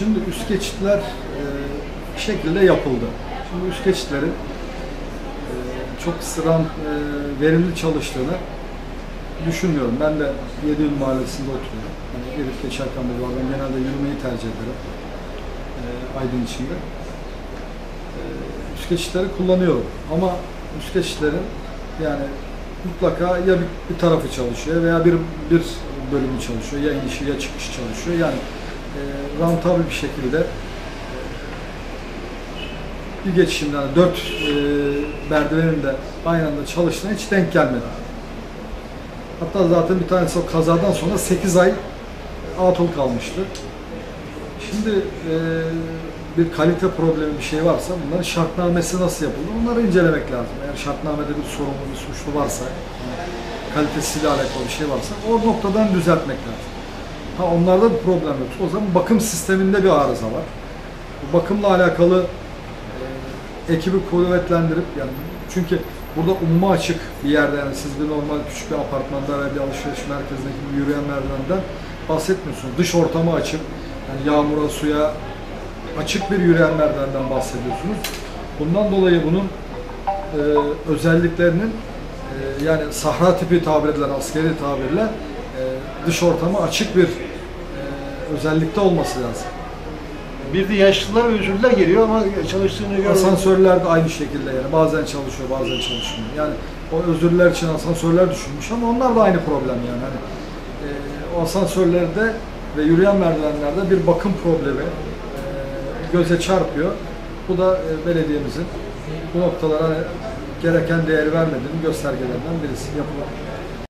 Şimdi üst geçitler e, şekilde yapıldı. Şimdi üst geçitlerin e, çok sıran e, verimli çalıştığını düşünmüyorum. Ben de Yediyül Mahallesi'nde oturuyorum. Hani gelip geçerken de var. Ben genelde yürümeyi tercih ederim. E, Aydın içinde. Üst geçitleri kullanıyorum. Ama üst geçitlerin yani mutlaka ya bir, tarafı çalışıyor veya bir bir bölümü çalışıyor. Ya inişi ya çıkışı çalışıyor. Yani e, rantabl bir şekilde e, bir geçişimden dört e, merdivenin aynı anda çalıştığına hiç denk gelmedi. Hatta zaten bir tanesi o kazadan sonra 8 ay atıl kalmıştı. Şimdi e, bir kalite problemi bir şey varsa bunların şartnamesi nasıl yapılır onları incelemek lazım. Eğer şartnamede bir sorumlu bir suçlu varsa, yani kalitesiyle alakalı bir şey varsa o noktadan düzeltmek lazım. Ha onlarda bir problem yok. O zaman bakım sisteminde bir arıza var. Bu bakımla alakalı e, ekibi kuvvetlendirip yani çünkü burada umuma açık bir yerde yani siz bir normal küçük bir apartmanda ve bir alışveriş merkezindeki bir yürüyen merdivenden bahsetmiyorsunuz. Dış ortamı açık. Yani yağmura, suya açık bir yürüyen merdivenden bahsediyorsunuz. Bundan dolayı bunun e, özelliklerinin e, yani sahra tipi tabir edilen askeri tabirle e, dış ortamı açık bir özellikte olması lazım. Bir de yaşlılar ve özürler geliyor ama çalıştığını görüyorum. Asansörler de aynı şekilde yani bazen çalışıyor bazen çalışmıyor. Yani o özürler için asansörler düşünmüş ama onlar da aynı problem yani. Hani, e, o asansörlerde ve yürüyen merdivenlerde bir bakım problemi e, göze çarpıyor. Bu da e, belediyemizin bu noktalara gereken değeri vermediğini göstergelerinden birisi yapılır.